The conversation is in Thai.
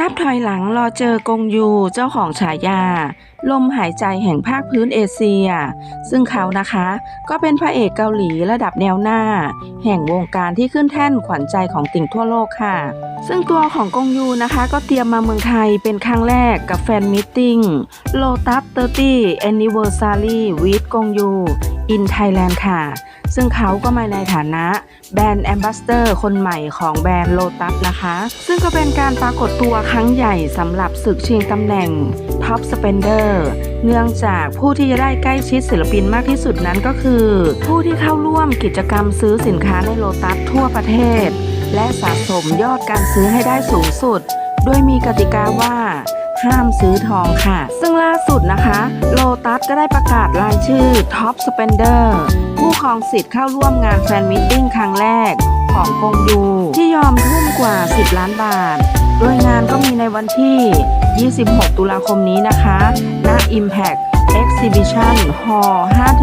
นับถอยหลังรอเจอกงยูเจ้าของฉายา ลมหายใจแห่งภาคพื้นเอเชีย ซึ่งเขานะคะก็เป็นพระเอกเกาหลีระดับแนวหน้า แห่งวงการที่ขึ้นแท่นขวัญใจของติ่งทั่วโลกค่ะ ซึ่งตัวของกงยูนะคะก็เตรียมมาเมืองไทยเป็นครั้งแรกกับแฟนมิทติ้งโลตัส30 Anniversary with กงยู in Thailand ค่ะ ซึ่งเขาก็มาในฐานะแบรนด์แอมบาสเตอร์คนใหม่ของแบรนด์โลตัสนะคะ ซึ่งก็เป็นการปรากฏตัวครั้งใหญ่สำหรับศึกชิงตำแหน่ง Top Spender เนื่องจากผู้ที่จะได้ใกล้ชิดศิลปินมากที่สุดนั้นก็คือ ผู้ที่เข้าร่วมกิจกรรมซื้อสินค้าในโลตัสทั่วประเทศ และสะสมยอดการซื้อให้ได้สูงสุด โดยมีกติกาว่าห้ามซื้อทองค่ะ ซึ่งล่าสุดนะคะ โลตัสก็ได้ประกาศรายชื่อ Top Spender ผู้ครองสิทธิ์เข้าร่วมงานแฟนมิทติ้งครั้งแรกของกงยูที่ยอมทุ่มกว่า 10 ล้านบาท โดยงานก็มีในวันที่ 26 ตุลาคมนี้นะคะณ Impact Exhibition Hall 5